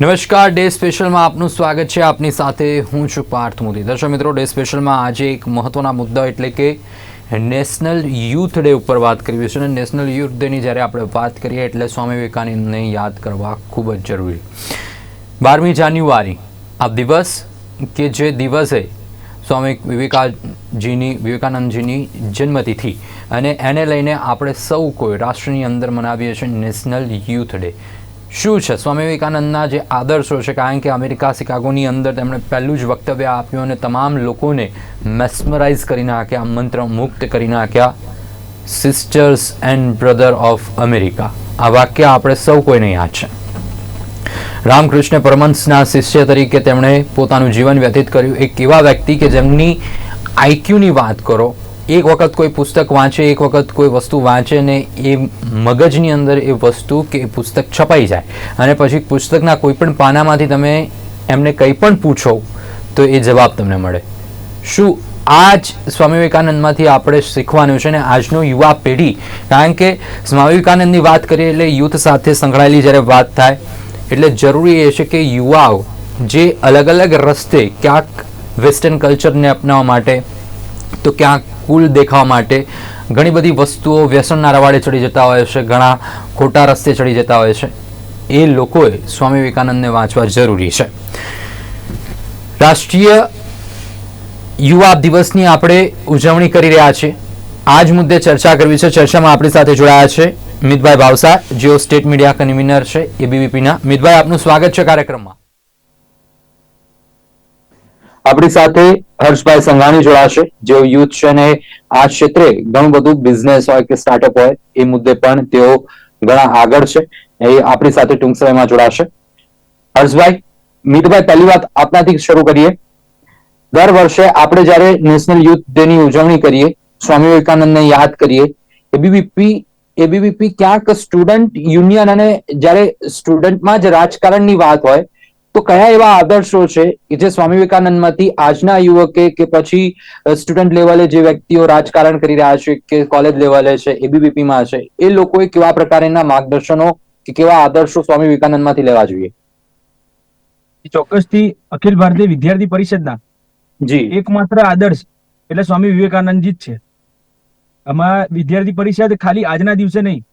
નમસ્કાર, ડે સ્પેશિયલમાં આપનું સ્વાગત છે. આપની સાથે હું છું પાર્થ મોદી. દર્શક મિત્રો, ડે સ્પેશિયલમાં આજે એક મહત્ત્વના મુદ્દા એટલે કે નેશનલ યુથ ડે ઉપર વાત કરવી છે. અને નેશનલ યુથ ડેની જ્યારે આપણે વાત કરીએ એટલે સ્વામી વિવેકાનંદને યાદ કરવા ખૂબ જ જરૂરી. બારમી જાન્યુઆરી, આ દિવસ કે જે દિવસે સ્વામી વિવેકાજીની, વિવેકાનંદજીની જન્મતિથિ. અને એને લઈને આપણે સૌ કોઈ રાષ્ટ્રની અંદર મનાવીએ છીએ નેશનલ યુથ ડે. શું છે? સ્વામી વિવેકાનંદના જે આદર્શો છે, કારણ કે અમેરિકા શિકાગોની અંદર તેમણે પહેલું જ વક્તવ્ય આપ્યું અને તમામ લોકોને મેસ્મરાઇઝ કરી નાખ્યા, મંત્ર મુક્ત કરી નાખ્યા sisters and brother of America આ વાક્ય આપણે સૌ કોઈને યાદ છે. રામકૃષ્ણ પરમહંસના શિષ્ય તરીકે તેમણે પોતાનું જીવન વ્યતીત કર્યું. એક એવા વ્યક્તિ કે જેમની આઈક્યુની વાત કરો એક વખત કોઈ પુસ્તક વાંચે, એક વખત કોઈ વસ્તુ વાંચે ને એ મગજની અંદર એ વસ્તુ કે પુસ્તક છપાઈ જાય. અને પછી પુસ્તકના કોઈ પણ પાનામાંથી તમે એમને કંઈ પણ પૂછો, તો એ જવાબ તમને મળે. શું આ જ સ્વામી વિવેકાનંદમાંથી આપણે શીખવાનું છે ને આજનો યુવા પેઢી? કારણ કે સ્વામી વિવેકાનંદની વાત કરીએ એટલે યુથ સાથે સંકળાયેલી જ્યારે વાત થાય, એટલે જરૂરી એ છે કે યુવાઓ જે અલગ અલગ રસ્તે ક્યાંક વેસ્ટર્ન કલ્ચરને અપનાવવા માટે, તો ક્યાંક કુલ દેખાવા માટે ઘણી બધી વસ્તુઓ વ્યસનના રવાડે ચડી જતા હોય છે, ઘણા ખોટા રસ્તે ચડી જતા હોય છે. એ લોકોએ સ્વામી વિવેકાનંદને વાંચવા જરૂરી છે. રાષ્ટ્રીય યુવા દિવસની આપણે ઉજવણી કરી રહ્યા છીએ. આ જ મુદ્દે ચર્ચા કરવી છે. ચર્ચામાં આપણી સાથે જોડાયા છે મિતભાઈ ભાવસા, જેઓ સ્ટેટ મીડિયા કન્વીનર છે, એબીવીપીના. મિતભાઈ, આપનું સ્વાગત છે કાર્યક્રમમાં. આપણી સાથે હર્ષભાઈ સંઘાણી જોડાશે. જેઓ યુથ છે ને આ ક્ષેત્રે ઘણું બધું બિઝનેસ હોય કે સ્ટાર્ટઅપ હોય, એ મુદ્દે પણ તેઓ ઘણા આગળ છે. એ આપણી સાથે ટૂંક સમયમાં જોડાશે. હર્ષભાઈ, મીતભાઈ, પહેલી વાત આપનાથી શરૂ કરીએ. દર વર્ષે આપણે જ્યારે નેશનલ યુથ ડે ની ઉજવણી કરીએ, સ્વામી વિવેકાનંદને યાદ કરીએ એબીવીપી એબીવીપી ક્યાંક સ્ટુડન્ટ યુનિયન અને જ્યારે સ્ટુડન્ટમાં જ રાજકારણની વાત હોય તો કયા એવા આદર્શો છે કે જે સ્વામી વિવેકાનંદમાંથી આજના યુવકે કે પછી સ્ટુડન્ટ લેવલે જે વ્યક્તિઓ રાજકારણ કરી રહ્યા છે કે કોલેજ લેવલે છે એબીવીપીમાં છે એ લોકોએ કેવા પ્રકારના માર્ગદર્શનો કે કેવા આદર્શો સ્વામી વિવેકાનંદમાંથી લેવા જોઈએ? ચોક્કસથી અખિલ ભારતીય વિદ્યાર્થી પરિષદના જી. એકમાત્ર આદર્શ એટલે સ્વામી વિવેકાનંદજી જ છે. આમાં વિદ્યાર્થી પરિષદ ખાલી આજના દિવસે નહીં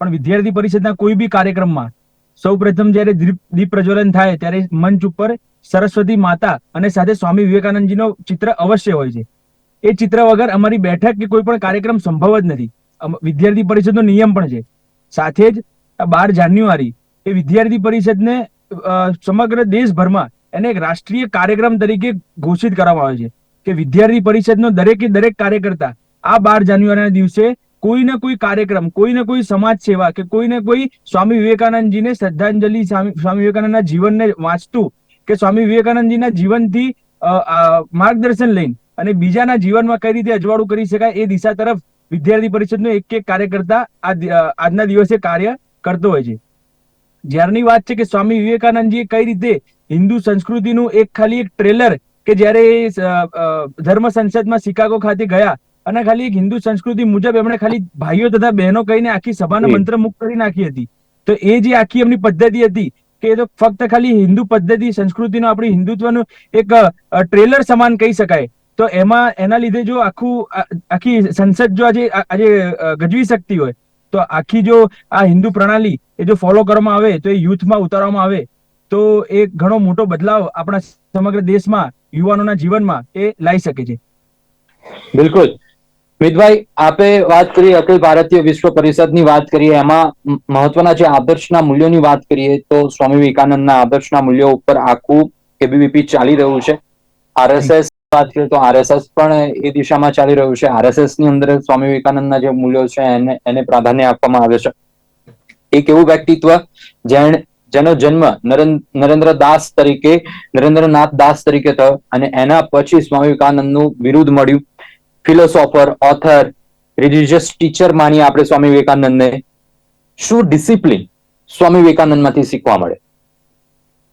પણ વિદ્યાર્થી પરિષદના કોઈ બી કાર્યક્રમમાં સૌ પ્રથમ જ્યારે દીપ પ્રજ્વલન થાય ત્યારે મંચ ઉપર સરસ્વતી માતા અને સાથે સ્વામી વિવેકાનંદજીનો ચિત્ર અવશ્ય હોય છે. એ ચિત્ર વગર અમારી બેઠક કે કોઈ પણ કાર્યક્રમ સંભવ જ નથી. વિદ્યાર્થી પરિષદનો નિયમ પણ છે. સાથે જ બાર જાન્યુઆરી એ વિદ્યાર્થી પરિષદને સમગ્ર દેશભરમાં એને એક રાષ્ટ્રીય કાર્યક્રમ તરીકે ઘોષિત કરવામાં આવે છે કે વિદ્યાર્થી પરિષદનો દરેકે દરેક કાર્યકર્તા આ બાર જાન્યુઆરીના દિવસે કોઈ ને કોઈ કાર્યક્રમ, કોઈ ને કોઈ સમાજ સેવા કે કોઈ ને કોઈ સ્વામી વિવેકાનંદજીને શ્રદ્ધાંજલિ સ્વામી વિવેકાનંદના જીવનને વાંચતું કે સ્વામી વિવેકાનંદજીના જીવનથી માર્ગદર્શન લઈને અને બીજાના જીવનમાં કઈ રીતે અજવાળું કરી શકાય એ દિશા તરફ વિદ્યાર્થી પરિષદનો એક એક કાર્યકર્તા આજના દિવસે કાર્ય કરતો હોય છે. જ્યારની વાત છે કે સ્વામી વિવેકાનંદજીએ કઈ રીતે હિન્દુ સંસ્કૃતિનું એક ખાલી એક ટ્રેલર કે જ્યારે ધર્મ સંસદમાં શિકાગો ખાતે ગયા અને ખાલી એક હિન્દુ સંસ્કૃતિ મુજબ એમણે ખાલી ભાઈઓ તથા બહેનો કહીને આખી સભાને મંત્ર મુક્ત કરી નાખી હતી. તો એ જે આખી એમની પદ્ધતિ હતી કે એ તો ફક્ત ખાલી હિન્દુ પદ્ધતિ સંસ્કૃતિનો આપણી હિન્દુત્વનું એક ટ્રેલર સમાન કહી શકાય. તો એમાં એના લીધે જો આખું આખી સંસદ જો આજે આજે ગજવી શકતી હોય તો આખી જો આ હિન્દુ પ્રણાલી એ જો ફોલો કરવામાં આવે તો એ યુથમાં ઉતારવામાં આવે તો એ ઘણો મોટો બદલાવ આપણા સમગ્ર દેશમાં યુવાનોના જીવનમાં એ લાવી શકે છે. બિલકુલ. મિતભાઈ આપે વાત કરી અખિલ ભારતીય વિશ્વ પરિષદની વાત કરીએ એમાં મહત્વના જે આદર્શના મૂલ્યોની વાત કરીએ તો સ્વામી વિવેકાનંદના આદર્શના મૂલ્યો ઉપર આખું એબીવીપી ચાલી રહ્યું છે. આરએસએસ વાત કરીએ તો આરએસએસ પણ એ દિશામાં ચાલી રહ્યું છે. આરએસએસની અંદર સ્વામી વિવેકાનંદના જે મૂલ્યો છે, એને એને પ્રાધાન્ય આપવામાં આવે છે. એક એવું વ્યક્તિત્વ જેણ, જેનો જન્મ નરેન્- નરેન્દ્ર દાસ તરીકે, નરેન્દ્રનાથ દાસ તરીકે થયો અને એના પછી સ્વામી વિવેકાનંદનું વિરુદ્ધ મળ્યું. ફિલોસોફર ઓથર રિલિજિયસ ટીચર માનીએ આપણે સ્વામી વિવેકાનંદને. શું ડિસિપ્લિન સ્વામી વિવેકાનંદમાંથી શીખવા મળે?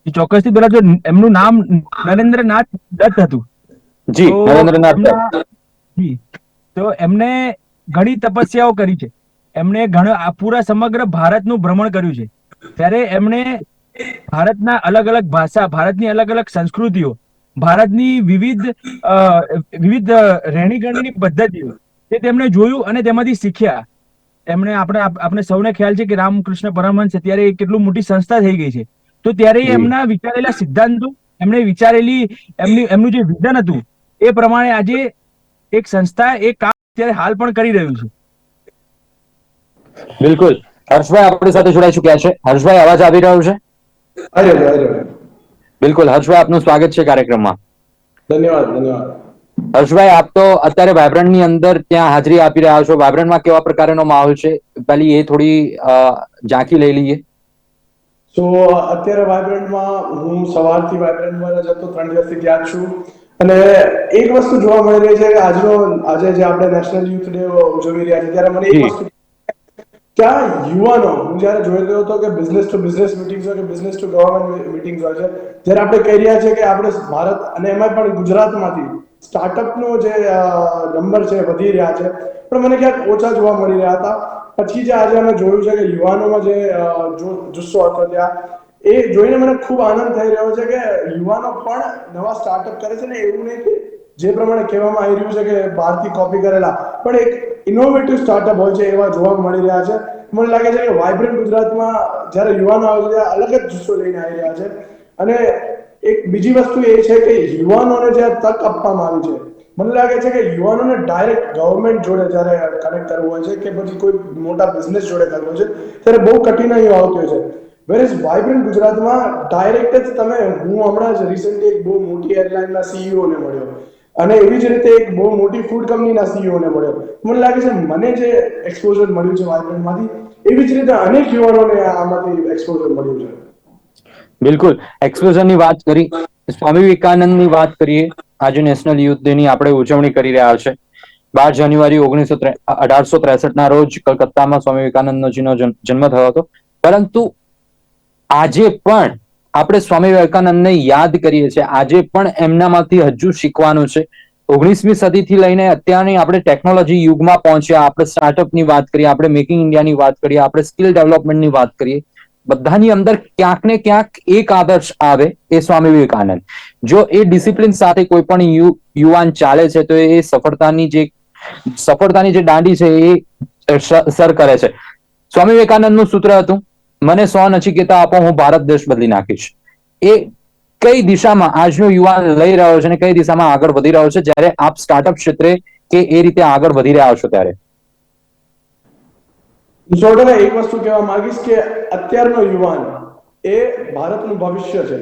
ચોક્કસથી પેલા જો એમનું નામ નરેન્દ્રનાથ દત્ત હતું જી નરેન્દ્રનાથ જી. તો એમને ઘણી તપસ્યાઓ કરી છે. એમણે ઘણા આ પૂરા સમગ્ર ભારતનું ભ્રમણ કર્યું છે. ત્યારે એમણે ભારતના અલગ અલગ ભાષા ભારતની અલગ અલગ સંસ્કૃતિઓ ભારતની વિવિધ વિવિધ રહેણીકરણીની પદ્ધતિઓ તે તેમણે જોયું અને તેમાંથી શીખ્યા. એમણે આપણે આપણે સૌને ખ્યાલ છે કે રામકૃષ્ણ પરમહંસ અત્યારે એક કેટલું મોટી સંસ્થા થઈ ગઈ છે. તો ત્યારે એમના વિચારેલા સિદ્ધાંતો એમણે વિચારેલી એમની એમનું જે વિધન હતું એ પ્રમાણે આજે એક સંસ્થા એ કામ અત્યારે હાલ પણ કરી રહ્યું છે. બિલકુલ. હર્ષભાઈ આપણી સાથે જોડાઈ ચુક્યા છે. હર્ષભાઈ અવાજ આવી રહ્યો છે? અરે અરે બિલકુલ. હર્ષભાઈ આપનું સ્વાગત છે કાર્યક્રમમાં. ધન્યવાદ ધન્યવાદ. હર્ષભાઈ આપ તો અત્યારે વાયબ્રન્ટની અંદર ત્યાં હાજરી આપી રહ્યા છો. વાયબ્રન્ટમાં કેવા પ્રકારનો માહોલ છે? પહેલી એ થોડી ઝાંખી લઈ લઈએ. સો અત્યારે વાઇબ્રન્ટમાં હું સવારથી વાઇબ્રન્ટમાં જ હતો ત્રણ દિવસથી ત્યાં છું. અને એક વસ્તુ જોવા મળી રહી છે કે આજનો આજે જે આપણે નેશનલ યુથ ડે ઉજવી રહ્યા છીએ ત્યારે મને એક વસ્તુ ત્યાં યુવાનો હું જ્યારે જોઈ રહ્યો હતો કે બિઝનેસ ટુ બિઝનેસ મિટિંગ હોય કે બિઝનેસ ટુ ગવર્મેન્ટ મિટિંગ હોય છે જ્યારે આપણે કહી રહ્યા છીએ કે આપણે ભારત અને એમાં પણ ગુજરાતમાંથી સ્ટાર્ટઅપનો જે નંબર છે વધી રહ્યા છે પણ મને ક્યાંક ઓછા જોવા મળી રહ્યા હતા પછી જે આજે અમે જોયું છે કે યુવાનોમાં જે જુસ્સો હતો ત્યાં એ જોઈને મને ખૂબ આનંદ થઈ રહ્યો છે કે યુવાનો પણ નવા સ્ટાર્ટઅપ કરે છે ને એવું નહીં જે પ્રમાણે કહેવામાં આવી રહ્યું છે કે બહારથી કોપી કરેલા, પણ એક ઇનોવેટિવ સ્ટાર્ટઅપ હોય છે એવા જોવા મળી રહ્યા છે. મને લાગે છે કે વાઇબ્રન્ટ ગુજરાતમાં જ્યારે યુવાનો આવે છે અલગ જ જુસ્સો લઈને આવી રહ્યા છે. અને એક બીજી વસ્તુ એ છે કે યુવાનોને જે તક આપવામાં આવી છે, મને લાગે છે કે યુવાનોને ડાયરેક્ટ ગવર્મેન્ટ જોડે જ્યારે કનેક્ટ કરવું હોય છે કે પછી કોઈ મોટા બિઝનેસ જોડે કરવું છે, ત્યારે બહુ કઠિનાઈઓ આવતી હોય છે. વેરેઝ વાઇબ્રન્ટ ગુજરાતમાં ડાયરેક્ટ જ તમે, હું હમણાં જ રિસેન્ટલી એક બહુ મોટી એરલાઇનના સીઈઓ ને મળ્યો. અને એવી જ રીતે એક બહુ મોટી ફૂડ કંપનીના સીઈઓને મળ્યો. મને લાગે છે મને જે એક્સપોઝર મળ્યું છે માર્કેટમાંથી એવી જ રીતે અનેક યુવાનોને આમાંથી એક્સપોઝર મળ્યું છે. બિલકુલ. એક્સપોઝરની વાત કરી. સ્વામી વિવેકાનંદની વાત કરીએ. આજે નેશનલ યુથ ડે ની આપણે ઉજવણી કરી રહ્યા છે. બાર જાન્યુઆરી ઓગણીસો અઢારસો ત્રેસઠ ના રોજ કલકત્તામાં સ્વામી વિવેકાનંદનો જીનો જન્મ થયો હતો. પરંતુ આજે પણ આપણે સ્વામી વિવેકાનંદને યાદ કરીએ છીએ. આજે પણ એમનામાંથી હજુ શીખવાનું છે. ઓગણીસમી સદીથી લઈને અત્યારની આપણે ટેકનોલોજી યુગમાં પહોંચ્યા, આપણે સ્ટાર્ટઅપની વાત કરીએ, આપણે મેકિંગ ઇન્ડિયાની વાત કરીએ, આપણે સ્કિલ ડેવલપમેન્ટની વાત કરીએ, બધાની અંદર ક્યાંક ને ક્યાંક એક આદર્શ આવે એ સ્વામી વિવેકાનંદ. જો એ ડિસિપ્લિન સાથે કોઈ પણ યુવાન ચાલે છે, તો એ સફળતાની જે સફળતાની જે દાંડી છે એ સર કરે છે. સ્વામી વિવેકાનંદનું સૂત્ર હતું? મને સો નચિકેતા આપો હું ભારત દેશ બદલી નાખીશ. એ કઈ દિશામાં આજનો યુવાન લઈ રહ્યો છે અને કઈ દિશામાં આગળ વધી રહ્યો છે? જ્યારે આપ સ્ટાર્ટઅપ ક્ષેત્રે કે એ રીતે આગળ વધી રહ્યા છો ત્યારે? સો એક વસ્તુ કહેવા માંગીશ કે અત્યારનો યુવાન એ ભારતનું ભવિષ્ય છે.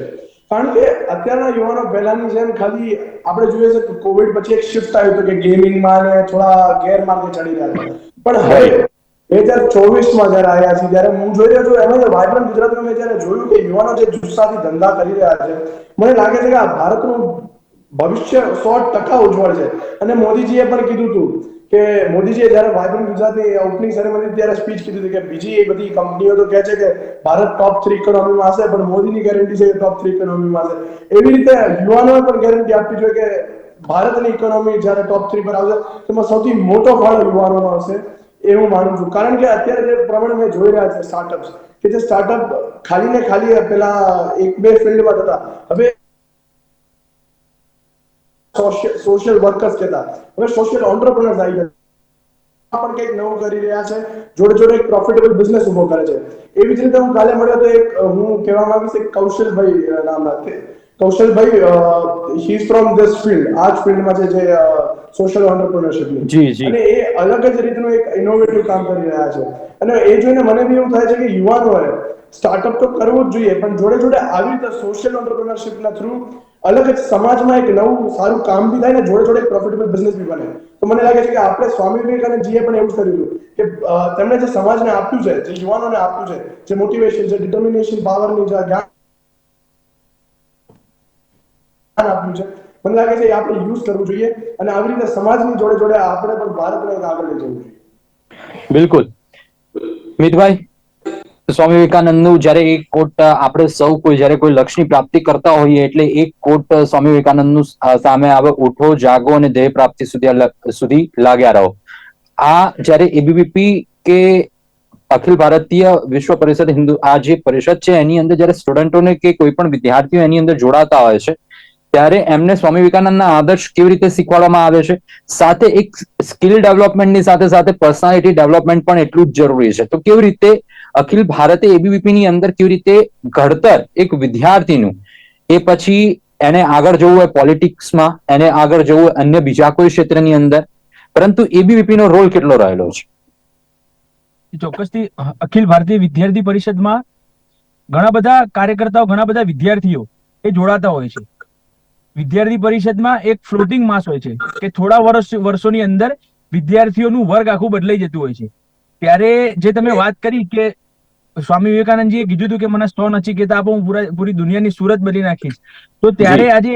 કારણ કે અત્યારના યુવાનો પહેલાની જેમ ખાલી આપણે જોઈએ છે કે કોવિડ પછી એક શિફ્ટ આવ્યું હતું કે ગેમિંગમાં ને થોડા ગેરમાર્ગે ચડી રહ્યા છે પણ હવે બે હજાર ચોવીસમાં જયારે આવ્યા છે જ્યારે હું જોઈ રહ્યો છું, એમાં વાયબ્રન્ટ ગુજરાતમાં મેં જયારે જોયું કે યુવાનો જે જુસ્સાથી ધંધા કરી રહ્યા છે, મને લાગે છે કે આ ભારતનું ભવિષ્ય સો ટકા ઉજ્જવળ છે. અને મોદીજીએ પણ કીધું હતું કે, મોદીજીએ જયારે વાયબ્રન્ટ ગુજરાતની ઓપનિંગ સેરેમની ત્યારે સ્પીચ કીધી હતી કે બીજી એ બધી કંપનીઓ તો કહે છે કે ભારત ટોપ થ્રી ઇકોનોમીમાં હશે, પણ મોદીની ગેરંટી છે કે ટોપ થ્રી ઇકોનોમીમાં હશે. એવી રીતે યુવાનોએ પણ ગેરંટી આપવી જોઈએ કે ભારતની ઇકોનોમી જ્યારે ટોપ થ્રી પર આવશે, તેમાં સૌથી મોટો ફાળો યુવાનોનો હશે. એ હું માનું છું. કારણ કે અત્યારે જે પ્રમાણે મેં જોઈ રહ્યા છે સ્ટાર્ટઅપ્સ કે જે સ્ટાર્ટઅપ ખાલી ને ખાલી પેલા એક બે ફિલ્ડમાં હતા. હવે સોશિયલ વર્કર્સ કહેતા. હવે સોશિયલ ઓન્ટરપ્રનર્સ આવી ગયા. પણ કંઈક નવું કરી રહ્યા છે. જોડે જોડે એક પ્રોફિટેબલ બિઝનેસ ઊભો કરે છે. એવી જ રીતે હું કાલે મળ્યો તો એક, હું કહેવા માંગીશ, એક કૌશલભાઈ નામના કૌશલભાઈ હી ફ્રોમ ધીસ ફિલ્ડ આ જ ફિલ્ડમાં છે જે સોશિયલ ઓન્ટરપ્રિનરશિપની જી, જી. અને એ અલગ જ રીતનું એક ઇનોવેટિવ કામ કરી રહ્યા છે. અને એ જોઈને મને બી એવું થાય છે કે યુવાનોએ સ્ટાર્ટઅપ તો કરવું જ જોઈએ પણ જોડે જોડે આવી રીતે સોશિયલ ઓન્ટરપ્રિનરશિપના થ્રુ અલગ જ સમાજમાં એક નવું સારું કામ બી થાય ને જોડે જોડે પ્રોફિટેબલ બિઝનેસ બી બને. તો મને લાગે છે કે આપણે સ્વામી વિવેકાનંદજીએ પણ એવું કર્યું હતું કે તેમણે જે સમાજને આપ્યું છે જે યુવાનોને આપ્યું છે જે મોટિવેશન છે ડિટર્મિનેશન પાવરની જે જ્ઞાન આપ્યું છે મને લાગે છે આપણે યુઝ કરવું જોઈએ અને આવી રીતે સમાજની જોડે જોડે આપણે પણ ભારતને આગળ લઈ જવું જોઈએ. બિલકુલ. મિતભાઈ, સ્વામી વિવેકાનંદનું જ્યારે એક કોટ આપણે સૌ કોઈ, જ્યારે કોઈ લક્ષ્યની પ્રાપ્તિ કરતા હોઈએ એટલે એક કોટ સ્વામી વિવેકાનંદનું નું સામે આવે, ઉઠો, જાગો અને ધ્યેય પ્રાપ્તિ સુધી સુધી લાગ્યા રહો. આ જ્યારે એબીવીપી કે અખિલ ભારતીય વિશ્વ પરિષદ હિન્દુ, આ જે પરિષદ છે, એની અંદર જ્યારે સ્ટુડન્ટોને કે કોઈ પણ વિદ્યાર્થીઓ એની અંદર જોડાતા હોય છે ત્યારે એમને સ્વામી વિવેકાનંદના આદર્શ કેવી રીતે શીખવાડવામાં આવે છે? સાથે એક સ્કિલ ડેવલપમેન્ટની સાથે સાથે પર્સનાલિટી ડેવલપમેન્ટ પણ એટલું જ જરૂરી છે. તો કેવી રીતે અખિલ ભારતે એબીવીપીની અંદર કેવી રીતે ઘડતર એક વિદ્યાર્થીનું, એ પછી એને આગળ જવું હોય પોલિટિક્સમાં, એને આગળ જવું હોય અન્ય બીજા કોઈ ક્ષેત્રની અંદર, પરંતુ એબીવીપી નો રોલ કેટલો રહેલો છે? ચોક્કસથી અખિલ ભારતીય વિદ્યાર્થી પરિષદમાં ઘણા બધા કાર્યકર્તાઓ, ઘણા બધા વિદ્યાર્થીઓ એ જોડાતા હોય છે. વિદ્યાર્થી પરિષદમાં એક ફ્લોટિંગ માસ હોય છે કે થોડા વર્ષ વર્ષોની અંદર વિદ્યાર્થીઓનું વર્ગ આખું બદલાઈ જતું હોય છે. ત્યારે જે તમે વાત કરી કે સ્વામી વિવેકાનંદજીએ કીધું હતું કે મને સો નચિકેતા આપો હું પૂરા પૂરી દુનિયાની સુરત બદલી નાખીશ. તો ત્યારે આજે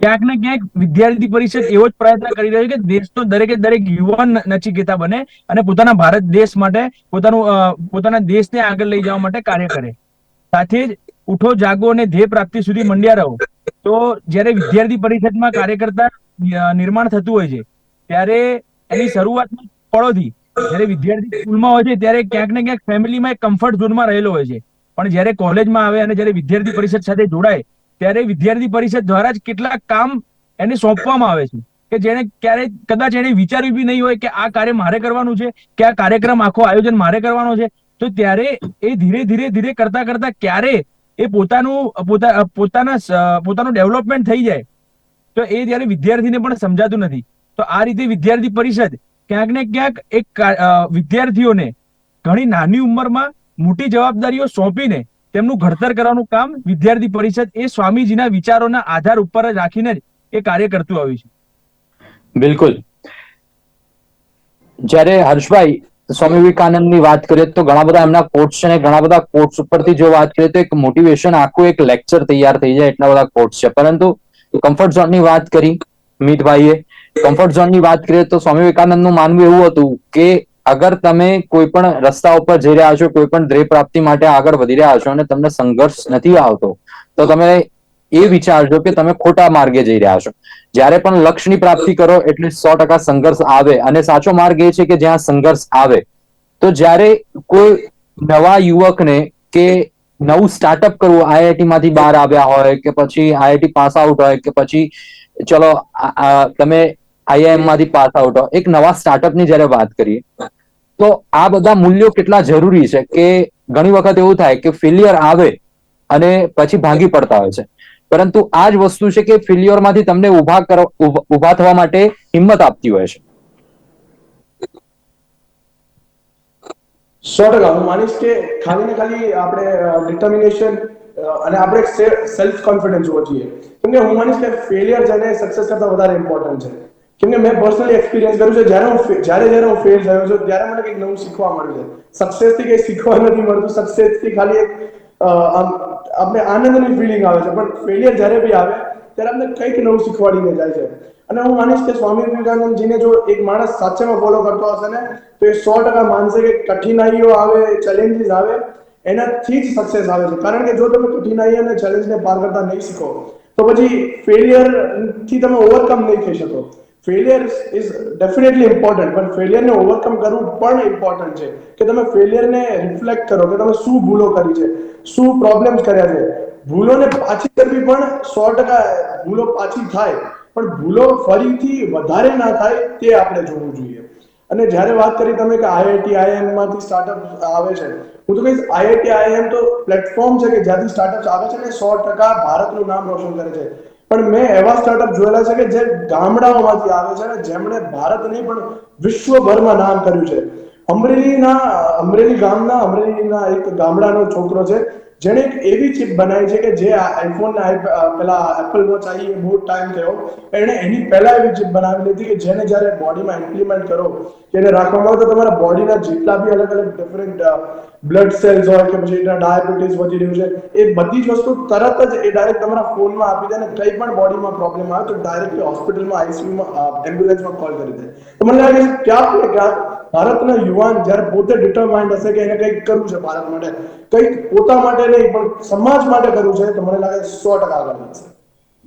ક્યાંક ને ક્યાંક વિદ્યાર્થી પરિષદ એવો જ પ્રયત્ન કરી રહ્યો છે કે દેશનો દરેકે દરેક યુવાન નચિકેતા બને અને પોતાના ભારત દેશ માટે પોતાનું પોતાના દેશને આગળ લઈ જવા માટે કાર્ય કરે. સાથે જ ઉઠો જાગો અને ધ્યેય પ્રાપ્તિ સુધી મંડ્યા રહો. તો જ્યારે વિદ્યાર્થી પરિષદમાં કાર્યકર્તા નિર્માણ થતું હોય છે, ત્યારે એની શરૂઆતમાં પળોથી, જ્યારે વિદ્યાર્થી સ્કૂલમાં હોય છે, ત્યારે ક્યાંક ને ક્યાંક ફેમિલીમાં એક કમ્ફર્ટ ઝોનમાં રહેલો હોય છે. પણ જ્યારે કોલેજમાં આવે અને જ્યારે વિદ્યાર્થી પરિષદ સાથે જોડાય, ત્યારે વિદ્યાર્થી પરિષદ દ્વારા જ કેટલાક કામ એને સોંપવામાં આવે છે. કે જેને ક્યારે કદાચ એને વિચાર્યું બી નહીં હોય કે આ કાર્ય મારે કરવાનું છે, કે આ કાર્યક્રમ, આખો આયોજન મારે કરવાનો છે, તો ત્યારે એ ધીરે ધીરે ધીરે કરતા કરતા ક્યારે એ પોતાનું, પોતા, પોતાના પોતાનું ડેવલપમેન્ટ થઈ જાય, તો એ ત્યારે વિદ્યાર્થીને પણ સમજાતું નથી. તો આ રીતે વિદ્યાર્થી પરિષદ ક્યાંક ને ક્યાંક એક વિદ્યાર્થીઓને ઘણી નાની ઉંમરમાં મોટી જવાબદારીઓ સોંપીને તેમનું ઘડતર કરવાનું કામ વિદ્યાર્થી પરિષદ એ સ્વામીજીના વિચારોના આધાર ઉપર જ રાખીને એ કાર્ય કરતું આવ્યું છે. બિલકુલ. જ્યારે હર્ષભાઈ સ્વામી વિવેકાનંદની વાત કરીએ તો ઘણા બધા એમના કોટ્સ છે અને ઘણા બધા કોટ્સ ઉપરથી જો વાત કરીએ તો એક મોટિવેશન આખું એક લેક્ચર તૈયાર થઈ જાય એટલા બધા કોટ્સ છે. પરંતુ કમ્ફર્ટ ઝોનની વાત કરી, મિતભાઈએ. કમ્ફર્ટ ઝોનની વાત કરીએ તો સ્વામી વિવેકાનંદનું માનવું એવું હતું કે અગર તમે કોઈ પણ રસ્તા ઉપર જઈ રહ્યા છો, કોઈ પણ ધ્યેય પ્રાપ્તિ માટે આગળ વધી રહ્યા છો અને તમને સંઘર્ષ નથી આવતો, તો તમે એ વિચારજો કે તમે ખોટા માર્ગે જઈ રહ્યા છો. જ્યારે પણ લક્ષ્યની પ્રાપ્તિ કરો એટલે સો ટકા સંઘર્ષ આવે અને સાચો માર્ગ એ છે કે જ્યાં સંઘર્ષ આવે. તો જ્યારે કોઈ નવા યુવકને કે નવું સ્ટાર્ટઅપ કરવું આઈઆઈટી માંથી બહાર આવ્યા હોય કે પછી આઈઆઈટી પાસ આઉટ હોય કે પછી ચલો તમે આઈઆઈએમમાંથી પાસ આઉટ હોય એક નવા સ્ટાર્ટઅપની જ્યારે વાત કરીએ, તો આ બધા મૂલ્યો કેટલા જરૂરી છે કે ઘણી વખત એવું થાય કે ફેલિયર આવે અને પછી ભાંગી પડતા હોય છે. પરંતુ આ જ વસ્તુ છે કે ફિલ્યોરમાંથી તમને ઊભા ઊભા થવા માટે હિંમત આપતી હોય છે. સો ટકા. હું માનીશ કે ખાલી ને ખાલી આપણે ડિટર્મિનેશન અને આપણે સેલ્ફ કોન્ફિડન્સ હોવો જોઈએ. કેમકે હું માનીશ કે ફેલિયર છે સક્સેસ કરતા વધારે ઇમ્પોર્ટન્ટ છે. કેમકે મેં પર્સનલી એક્સપિરિયન્સ કર્યું છે, જ્યારે હું જ્યારે જ્યારે હું ફેલ થયો છું, ત્યારે મને કંઈક નવું શીખવા મળ્યું છે. સક્સેસથી કંઈ શીખવા નથી મળતું. સક્સેસથી ખાલી એક આમ આપણે આનંદની ફિલિંગ આવે છે. પણ ફેલિયર જ્યારે બી આવે, ત્યારે આપણે કંઈક નવું શીખવાડીને જાય છે. અને હું માનીશ કે સ્વામી વિવેકાનંદજીને જો એક માણસ સાચેમાં ફોલો કરતો હશે ને, તો એ સો ટકા માનશે કે કઠિનાઈઓ આવે ચેલેન્જીસ આવે, એનાથી જ સક્સેસ આવે છે. કારણ કે જો તમે કઠિનાઈ અને ચેલેન્જને પાર કરતા નહીં શીખો, તો પછી ફેલિયરથી તમે ઓવરકમ નહીં થઈ શકો. ફેલિયર ઇઝ ડેફિનેટલી ઇમ્પોર્ટન્ટ પણ ફેલિયરને ઓવરકમ કરવું પણ ઇમ્પોર્ટન્ટ છે. કે તમે ફેલિયરને રિફ્લેક્ટ કરો, કે તમે શું ભૂલો કરી છે, શું પ્રોબ્લેમ કર્યા છે. ભૂલોને પાછી કરવી પણ સો ટકા ભૂલો પાછી થાય, પણ ભૂલો ફરીથી વધારે ના થાય તે આપણે જોવું જોઈએ. અને જ્યારે વાત કરી તમે કે આઈઆઈટી આઈએમમાંથી સ્ટાર્ટઅપ આવે છે, હું તો કહીશ આઈઆઈટી આઈએમ તો પ્લેટફોર્મ છે કે જ્યાંથી સ્ટાર્ટઅપ આવે છે ને સો ટકા ભારતનું નામ રોશન કરે છે. પણ મેં એવા સ્ટાર્ટઅપ જોયેલા છે કે જે ગામડાઓમાંથી આવે છે અને જેમણે ભારત નહીં પણ વિશ્વભરમાં નામ કર્યું છે. અમરેલીના, અમરેલી ગામના, અમરેલીના એક ગામડાનો છોકરો છે, જેણે એક એવી ચિપ બનાવી છે કે જે આઈફોન પેલા એપલ વોચ આવી એ બહુ ટાઈમ થયો. એણે એની પહેલા એવી ચિપ બનાવી હતી કે જેને જ્યારે બોડીમાં ઇમ્પ્લિમેન્ટ કરો એને રાખવામાં આવે તો તમારા બોડીના જેટલા બી અલગ અલગ ડિફરન્ટ બ્લડ સેલ્સ હોય કે પછી એના ડાયાબિટીસ વધી રહ્યું છે, એ બધી જ વસ્તુ તરત જ એ ડાયરેક્ટ તમારા ફોનમાં આપી દે અને કંઈ પણ બોડીમાં પ્રોબ્લેમ આવે તો ડાયરેક્ટલી હોસ્પિટલમાં આઈસીયુમાં એમ્બ્યુલન્સમાં કોલ કરી દે. તો મને લાગે છે ક્યાંક ને ક્યાંક ભારતના યુવાન જ્યારે પોતે ડિટરમાઇન્ડ હશે કે એને કંઈક કરવું છે ભારત માટે, કંઈક પોતા માટે નહીં, પણ સમાજ માટે કરવું છે, તો મને લાગે સો ટકા આગળ વધશે.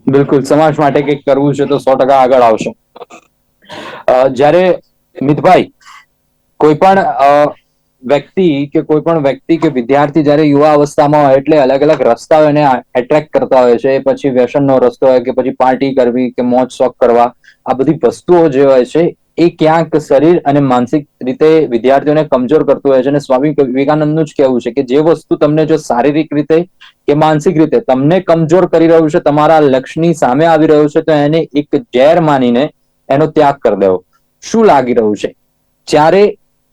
બિલકુલ, સમાજ માટે કંઈક કરવું છે તો સો ટકા આગળ આવશે. જ્યારે મિતભાઈ, કોઈ પણ વ્યક્તિ કે કોઈ પણ વ્યક્તિ કે વિદ્યાર્થી જ્યારે યુવા અવસ્થામાં હોય એટલે અલગ અલગ રસ્તાઓ એને એટ્રેક્ટ કરતા હોય છે. પછી વ્યસનનો રસ્તો હોય કે પછી પાર્ટી કરવી કે મોજ શોખ કરવા, આ બધી વસ્તુઓ જે હોય છે એ ક્યાંક શરીર અને માનસિક રીતે વિદ્યાર્થીઓને કમજોર કરતું હોય છે. અને સ્વામી વિવેકાનંદનું જ કહેવું છે કે જે વસ્તુ તમને જો શારીરિક રીતે કે માનસિક રીતે તમને કમજોર કરી રહ્યું છે, તમારા લક્ષ્યની સામે આવી રહ્યું છે, તો એને એક ઝેર માનીને એનો ત્યાગ કરી દેવો. શું લાગી રહ્યું છે? જ્યારે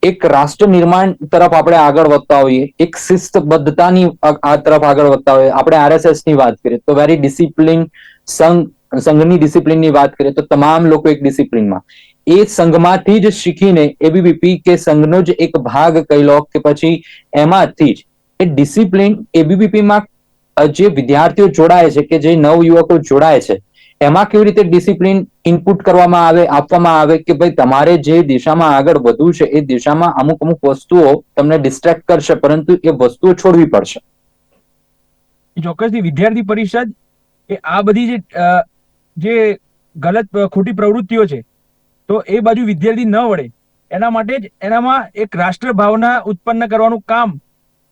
એક રાષ્ટ્ર નિર્માણ તરફ આપણે આગળ વધતા હોઈએ, એક શિસ્તબદ્ધતાની આ તરફ આગળ વધતા હોઈએ. આપણે આરએસએસની વાત કરીએ તો વેરી ડિસિપ્લિન સંઘ, સંઘની ડિસિપ્લિનની વાત કરીએ તો તમામ લોકો એક ડિસિપ્લિનમાં એ સંઘમાંથી જ શીખીને એબીવીપી કે સંઘનો જ એક ભાગ કહી લો કે પછી એમાંથી જ એ ડિસિપ્લિન એબીવીપીમાં જે વિદ્યાર્થીઓ જોડાય છે કે જે નવ યુવકો જોડાય છે એમાં કેવી રીતે ડિસિપ્લિન ઇનપુટ કરવામાં આવે, આપવામાં આવે કે ભાઈ તમારે જે દિશામાં આગળ વધવું છે, એ દિશામાં અમુક અમુક વસ્તુઓ તમને ડિસ્ટ્રેક્ટ કરશે, પરંતુ એ વસ્તુઓ છોડવી પડશે. ચોક્કસથી વિદ્યાર્થી પરિષદ એ આ બધી જે જે ગલત ખોટી પ્રવૃત્તિઓ છે, તો એ બાજુ વિદ્યાર્થી ન વળે. એના માટે જ એનામાં એક રાષ્ટ્ર ભાવના ઉત્પન્ન કરવાનું કામ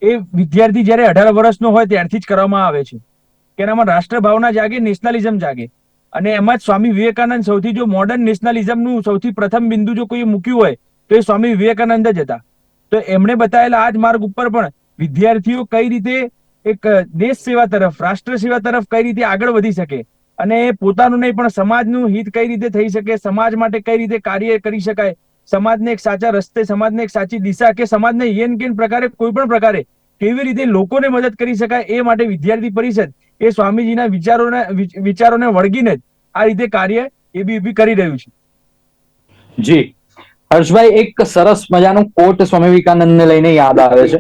એ વિદ્યાર્થી જ્યારે અઢાર વર્ષનો હોય ત્યારથી જ કરવામાં આવે છે. કે એનામાં રાષ્ટ્ર ભાવના જાગે, નેશનલિઝમ જાગે. અને એમાં જ સ્વામી વિવેકાનંદ સૌથી જો મોડર્ન નેશનલિઝમનું સૌથી પ્રથમ બિંદુ જો કોઈ મૂક્યું હોય, તો એ સ્વામી વિવેકાનંદ જ હતા. તો એમણે બતાવેલા આ જ માર્ગ ઉપર પણ વિદ્યાર્થીઓ કઈ રીતે એક દેશ સેવા તરફ, રાષ્ટ્ર સેવા તરફ કઈ રીતે આગળ વધી શકે અને પોતાનું નહીં, પણ સમાજનું હિત કઈ રીતે થઈ શકે, સમાજ માટે કઈ રીતે કાર્ય કરી શકાય, સમાજને એક સાચા રસ્તે, સમાજને એક સાચી દિશા કે સમાજને યેન કેન પ્રકારે કોઈ પણ પ્રકારે કેવી રીતે લોકોને મદદ કરી શકાય એ માટે વિદ્યાર્થી પરિષદ એ સ્વામીજીના વિચારોને વિચ- વિચારોને વળગીને જ આ રીતે કાર્ય એબીવીપી કરી રહ્યું છે. જી. હર્ષભાઈ, એક સરસ મજાનું કોટ સ્વામી વિવેકાનંદને લઈને યાદ આવે છે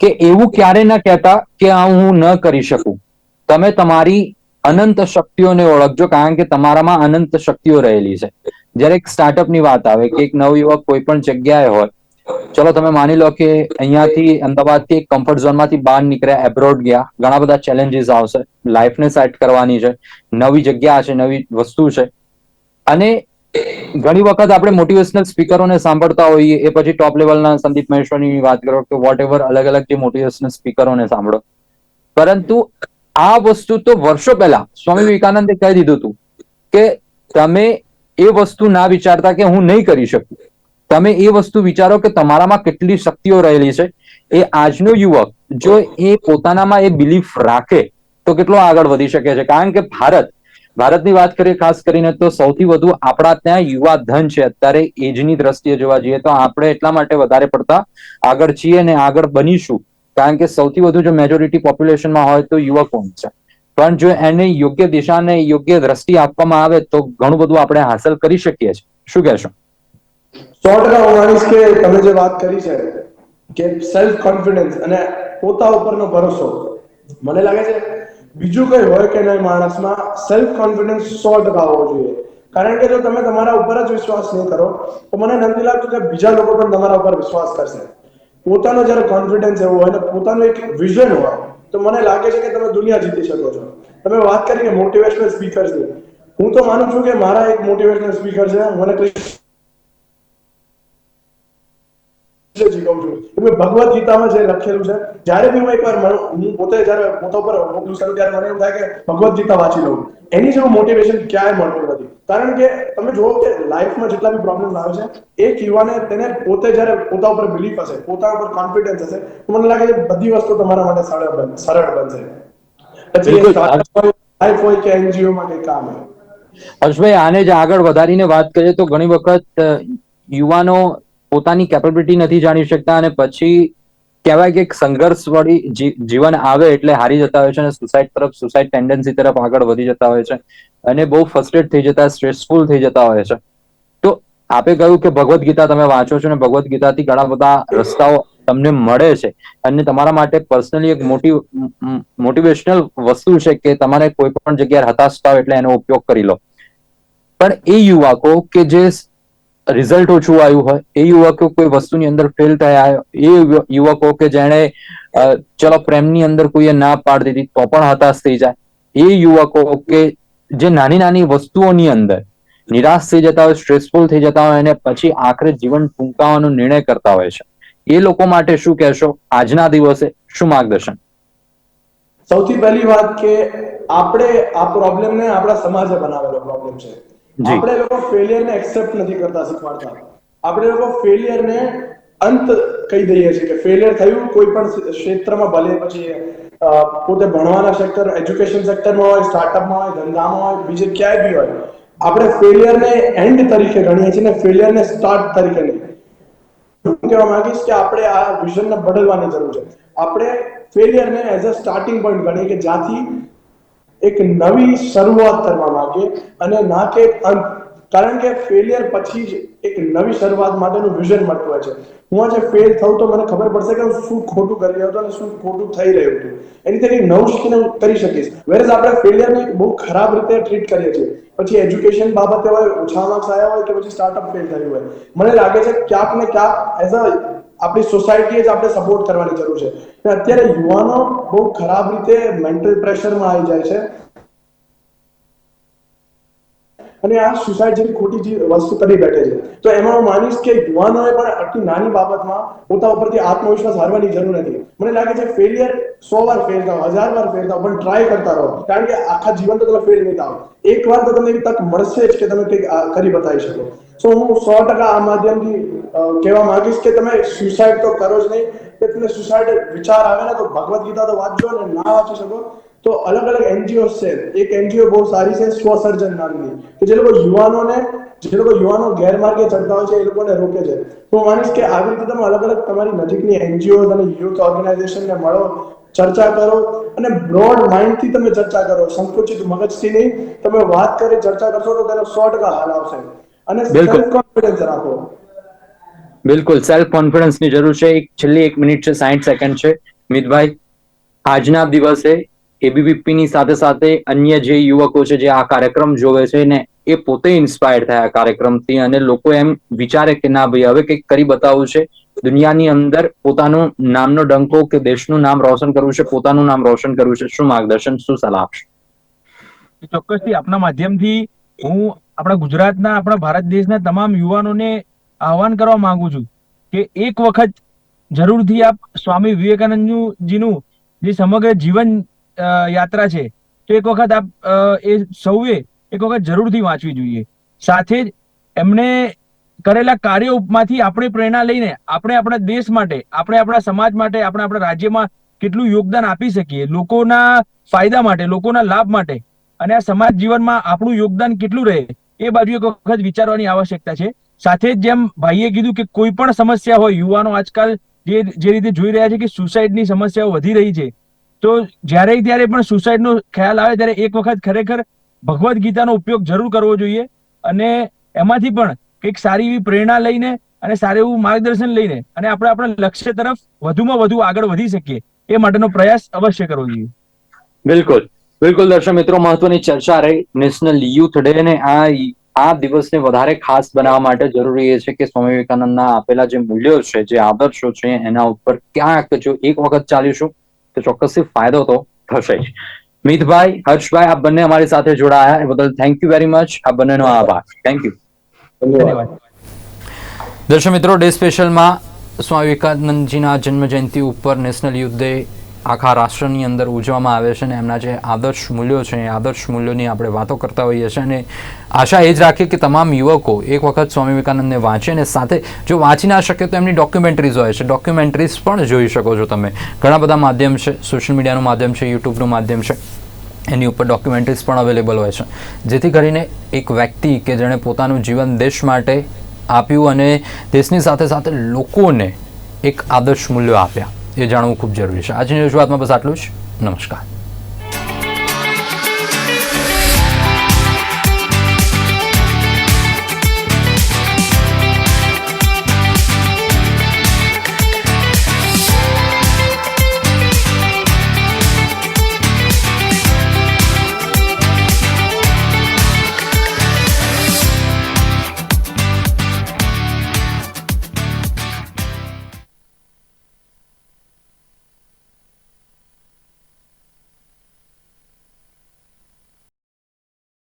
કે એવું ક્યારે ન કહેતા કે આ હું ન કરી શકું. તમે તમારી અનંત શક્તિઓને ઓળખજો, કારણ કે તમારામાં અનંત શક્તિઓ રહેલી છે. જ્યારે એક સ્ટાર્ટઅપની વાત આવે કે એક નવયુવક કોઈ પણ જગ્યાએ હોય ચલો, તમે માની લો કે અહીંયાથી અમદાવાદથી કમ્ફર્ટ ઝોનમાંથી બહાર નીકળ્યા એબ્રોડ ગયા, ઘણા બધા ચેલેન્જીસ આવશે. લાઈફને સેટ કરવાની છે, નવી જગ્યા છે, નવી વસ્તુ છે. અને ઘણી વખત આપણે મોટિવેશનલ સ્પીકરોને સાંભળતા હોઈએ, એ પછી ટોપ લેવલના સંદીપ મહેશ્વરની વાત કરો કે વોટ એવર અલગ અલગ જે મોટિવેશનલ સ્પીકરોને સાંભળો. પરંતુ આ વસ્તુ તો વર્ષો પહેલા સ્વામી વિવેકાનંદે કહી દીધું હતું કે તમે એ વસ્તુ ના વિચારતા કે હું નહીં કરી શકું. તમે એ વસ્તુ વિચારો કે તમારામાં કેટલી શક્તિઓ રહેલી છે. એ આજનો યુવક જો એ પોતાનામાં એ બિલીફ રાખે, તો કેટલો આગળ વધી શકે છે. કારણ કે ભારત, ભારતની વાત કરીએ ખાસ કરીને તો સૌથી વધુ આપણા ત્યાં યુવા ધન છે. અત્યારે એજની દ્રષ્ટિએ જોવા જઈએ તો આપણે એટલા માટે વધારે પડતા આગળ છીએ અને આગળ બનીશું. કારણ કે સૌથી વધુ જો મેજોરિટી પોપ્યુલેશનમાં હોય તો યુવકો છે. પણ જો એને યોગ્ય દિશાને યોગ્ય દ્રષ્ટિ આપવામાં આવે તો ઘણું બધું આપણે હાંસલ કરી શકીએ છીએ. શું કહેશો? સો ટકા હું માનીશ કે તમે જે વાત કરી છે કે સેલ્ફ કોન્ફિડન્સ અને પોતા ઉપરનો ભરોસો, મને લાગે છે બીજું કઈ હોય કે નહીં માણસમાં સેલ્ફ કોન્ફિડન્સ સો ટકા હોવો જોઈએ. કારણ કે જો તમે તમારા ઉપર જ વિશ્વાસ નહીં કરો, તો મને નથી લાગતું કે બીજા લોકો પણ તમારા ઉપર વિશ્વાસ કરશે. પોતાનો જ્યારે કોન્ફિડન્સ એવો હોય ને, પોતાનું એક વિઝન હોય, તો મને લાગે છે કે તમે દુનિયા જીતી શકો છો. તમે વાત કરી કે મોટિવેશનલ સ્પીકર્સની હું તો માનું છું કે મારા એક મોટિવેશનલ સ્પીકર છે, મને કૃષ્ણ જી કહું છું. મેં ભગવદ ગીતામાં જે લખેલું છે જ્યારે બી હું એકવાર હું પોતે જ્યારે પોતા ઉપર મોકલું કરું ત્યારે મને એવું થાય કે ભગવદ ગીતા વાંચી લઉં. એની જેવું મોટિવેશન ક્યાંય મળતું નથી. કારણ કે તમે જુઓ કે લાઈફમાં જેટલા બી પ્રોબ્લેમ આવે છે એક યુવાને તેને પોતે જ્યારે પોતા ઉપર બિલીફ હશે પોતા ઉપર કોન્ફિડન્સ હશે તો મને લાગે છે બધી વસ્તુ તમારા માટે સરળ બનશે સરળ બનશે. પછી લાઈફ હોય કે એનજીઓ માં કઈ કામ હોય. હર્ષભાઈ આને જ આગળ વધારીને વાત કરીએ તો ઘણી વખત યુવાનો પોતાની કેપેબિલિટી નથી જાણી શકતા અને પછી કહેવાય કે એક સંઘર્ષ વાળી જીવન આવે એટલે હારી જતા હોય છે અને સુસાઇડ તરફ સુસાઇડ ટેન્ડન્સી તરફ આગળ વધી જતા હોય છે અને બહુ ફ્રસ્ટ્રેટ થઈ જતા સ્ટ્રેસફુલ થઈ જતા હોય છે. તો આપે કહ્યું કે ભગવદ્ ગીતા તમે વાંચો છો અને ભગવદ્ ગીતાથી ઘણા બધા રસ્તાઓ તમને મળે છે અને તમારા માટે પર્સનલી એક મોટી મોટિવેશનલ વસ્તુ છે કે તમારે કોઈ પણ જગ્યાએ હતાશ થાવ એટલે એનો ઉપયોગ કરી લો. પણ એ યુવકો કે જે રિઝલ્ટ ઓછું આવ્યું હોય. એ યુવકો કોઈ વસ્તુની અંદર ફેલ થયા એ યુવકો કે જેણે ચલો પ્રેમની અંદર કોઈએ ના પાડી દીધી તો પણ હતાશ થઈ જાય. એ યુવકો કે જે નાની નાની વસ્તુઓની અંદર નિરાશ થઈ જતા હોય સ્ટ્રેસફુલ થઈ જતા હોય અને પછી આખરે જીવન ટૂંકાવાનો નિર્ણય કરતા હોય છે. એ લોકો માટે શું કહેશો? આજના દિવસે શું માર્ગદર્શન? સૌથી પહેલી વાત કે આપણે આ પ્રોબ્લેમ ને આપણા સમાજે બનાવેલો પ્રોબ્લેમ છે. આપણે લોકો ફેલિયર ને એક્સેપ્ટ નથી કરતા શીખવાડતા. આપણે લોકો ફેલિયર ને અંત કહી દઈએ છીએ કે ફેલિયર થયું, કોઈ પણ ક્ષેત્રમાં ભલે પછી પોતે ભણવાના સેક્ટર એજ્યુકેશન સેક્ટરમાં હોય સ્ટાર્ટઅપમાં હોય, ધંધામાં હોય, બીજે ક્યાંય બી હોય, આપણે ફેલિયર ને એન્ડ તરીકે ગણીએ છીએ ને ફેલિયર ને સ્ટાર્ટ તરીકે નહીં હું કહેવા માંગીશ કે આપણે આ વિઝનને બદલવાની જરૂર છે. આપણે ફેલિયરને એઝ અ સ્ટાર્ટિંગ પોઈન્ટ ગણીએ કે જ્યાંથી એક નવી શરૂઆત કરવા માંગીએ અને ના કે અંત. કારણ કે ફેલિયર પછી જ એક નવી શરૂઆત માટેનું વિઝન મળતું હોય છે. હું આજે ફેલ થઉં તો મને ખબર પડશે કે હું શું ખોટું કરી રહ્યો હતો અને શું ખોટું થઈ રહ્યું હતું. એની કંઈક નવું શીખીને હું કરી શકીશ. વેરેઝ આપણે ફેલિયરને બહુ ખરાબ રીતે ટ્રીટ કરીએ છીએ. પછી એજ્યુકેશન બાબતે હોય ઓછા માર્ક્સ આવ્યા હોય કે પછી સ્ટાર્ટઅપ ફેલ થયું હોય. મને લાગે છે ક્યાંક ને ક્યાંક એઝ અ આપણી સોસાયટીએ જ આપણે સપોર્ટ કરવાની જરૂર છે. અત્યારે યુવાનો બહુ ખરાબ રીતે મેન્ટલ પ્રેશરમાં આવી જાય છે. અને આ સુસાઇડ જેવી ખોટી વસ્તુ કરી બેઠે છે. તો એમાં હું માનીશ કે યુવાનોએ પણ આટલી નાની બાબતમાં પોતા ઉપરથી આત્મવિશ્વાસ હારવાની જરૂર નથી. મને લાગે છે ફેલિયર સો વાર ફેલ થાવ હજાર વાર ફેલ થાવ પણ ટ્રાય કરતા રહો. કારણ કે આખા જીવન તો તમે ફેલ નહીં થાવ એક વાર તો તમને એવી તક મળશે જ કે તમે કંઈક કરી બતાવી શકો. સો હું સો ટકા આ માધ્યમથી કહેવા માંગીશ કે તમે સુસાઇડ તો કરો જ નહીં. કે તમને સુસાઇડ વિચાર આવે ને તો ભગવદ્ ગીતા તો વાંચજો અને ના વાંચી શકો. તો અલગ અલગ એનજીઓ છે. એક એનજીઓ બહુ સારી છે સ્વસર્જન નામની. કે જે લોકો યુવાનોને જે લોકો યુવાનો ગેરમાર્ગે ચડતા હોય છે એ લોકોને રોકે છે. તો માનીશ કે આવી રીતે તમે અલગ અલગ તમારી નજીકની એનજીઓ અને યુથ ઓર્ગેનાઇઝેશનને મળો ચર્ચા કરો અને બ્રોડ માઇન્ડથી તમે ચર્ચા કરો. સંકુચિત મગજથી નહીં. તમે વાત કરી ચર્ચા કરશો તો તેનો સો ટકા હાલ આવશે. અને. સેલ્ફ કોન્ફિડન્સ રાખો. બિલકુલ. સેલ્ફ કોન્ફિડન્સની જરૂર છે. એક છેલ્લી એક મિનિટ છે સાઈઠ સેકન્ડ છે. મિતભાઈ આજના દિવસે ABVP ની સાથે સાથે અન્ય જે યુવકો છે, જે આ કાર્યક્રમ જોવે છે ને, એ પોતે ઇન્સ્પાયર થયા કાર્યક્રમથી અને લોકો એમ વિચારે કે ના ભાઈ, હવે કંઈક કરી બતાવવું છે. દુનિયાની અંદર પોતાનું નામનો ડંકો કે દેશનું નામ રોશન કરવું છે, પોતાનું નામ રોશન કરવું છે, શું માર્ગદર્શન, શું સલાહ આપશો? ચોક્કસથી આપના માધ્યમથી હું આપણા ગુજરાતના, આપણા ભારત દેશના તમામ યુવાનોને આહવાન કરવા માંગુ છું કે એક વખત જરૂરથી આપ સ્વામી વિવેકાનંદજીનું જે સમગ્ર જીવન યાત્રા છે, તો એક વખત આપ એ સૌએ એક વખત જરૂરથી વાંચવી જોઈએ. સાથે જ એમણે કરેલા કાર્યોમાંથી આપણે પ્રેરણા લઈને આપણે આપણા દેશ માટે, આપણે આપણા સમાજ માટે, આપણે આપણા રાજ્યમાં કેટલું યોગદાન આપી શકીએ, લોકોના ફાયદા માટે, લોકોના લાભ માટે અને આ સમાજ જીવનમાં આપણું યોગદાન કેટલું રહે, એ બાજુ એક વખત વિચારવાની આવશ્યકતા છે. સાથે જ જેમ ભાઈએ કીધું કે કોઈ પણ સમસ્યા હોય, યુવાનો આજકાલ જે જે રીતે જોઈ રહ્યા છે કે સુસાઇડની સમસ્યાઓ વધી રહી છે તો જ્યારે ત્યારે પણ સુસાઇડનો ખ્યાલ આવે ત્યારે એક વખત ખરેખર ભગવદ્ ગીતાનો ઉપયોગ જરૂર કરવો જોઈએ અને એમાંથી પણ કંઈક સારી એવી પ્રેરણા લઈને અને સારું એવું માર્ગદર્શન લઈને અને આપણે આપણા લક્ષ્ય તરફ વધુમાં વધુ આગળ વધી શકીએ એ માટેનો પ્રયાસ અવશ્ય કરવો જોઈએ. બિલકુલ. બિલકુલ દર્શક મિત્રો, મહત્વની ચર્ચા રહી. નેશનલ યુથ ડે ને આ આ દિવસને વધારે ખાસ બનાવવા માટે જરૂરી એ છે કે સ્વામી વિવેકાનંદના આપેલા જે મૂલ્યો છે, જે આદર્શો છે, એના ઉપર ક્યાંક જો એક વખત ચાલીશું તો ચોક્કસથી ફાયદો તો થશે જ. મિતભાઈ હર્ષભાઈ આપ બંને અમારી સાથે જોડાયા. એ બદલ થેન્ક યુ વેરી મચ આ બંનેનો આભાર. થેન્ક યુ ધન્યવાદ. દર્શક મિત્રો ડે સ્પેશિયલમાં સ્વામી વિવેકાનંદજીના જન્મ જયંતિ ઉપર નેશનલ યુથ ડે આખા રાષ્ટ્રની અંદર ઉજવવામાં આવે છે અને એમના જે આદર્શ મૂલ્યો છે, એ આદર્શ મૂલ્યોની આપણે વાતો કરતા હોઈએ છીએ અને આશા એ જ રાખીએ કે તમામ યુવકો એક વખત સ્વામી વિવેકાનંદને વાંચે અને સાથે જો વાંચી ના શકે તો એમની ડોક્યુમેન્ટરીઝ હોય છે. ડોક્યુમેન્ટરીઝ પણ જોઈ શકો છો તમે. ઘણા બધા માધ્યમ છે સોશિયલ મીડિયાનું માધ્યમ છે યુટ્યુબનું માધ્યમ છે. એની ઉપર ડોક્યુમેન્ટરીઝ પણ અવેલેબલ હોય છે. જેથી કરીને એક વ્યક્તિ કે જેણે પોતાનું જીવન દેશ માટે આપ્યું અને દેશની સાથે સાથે લોકોને એક આદર્શ મૂલ્યો આપ્યા. એ જાણવું ખૂબ જરૂરી છે. આજની રજૂઆતમાં બસ આટલું જ. નમસ્કાર.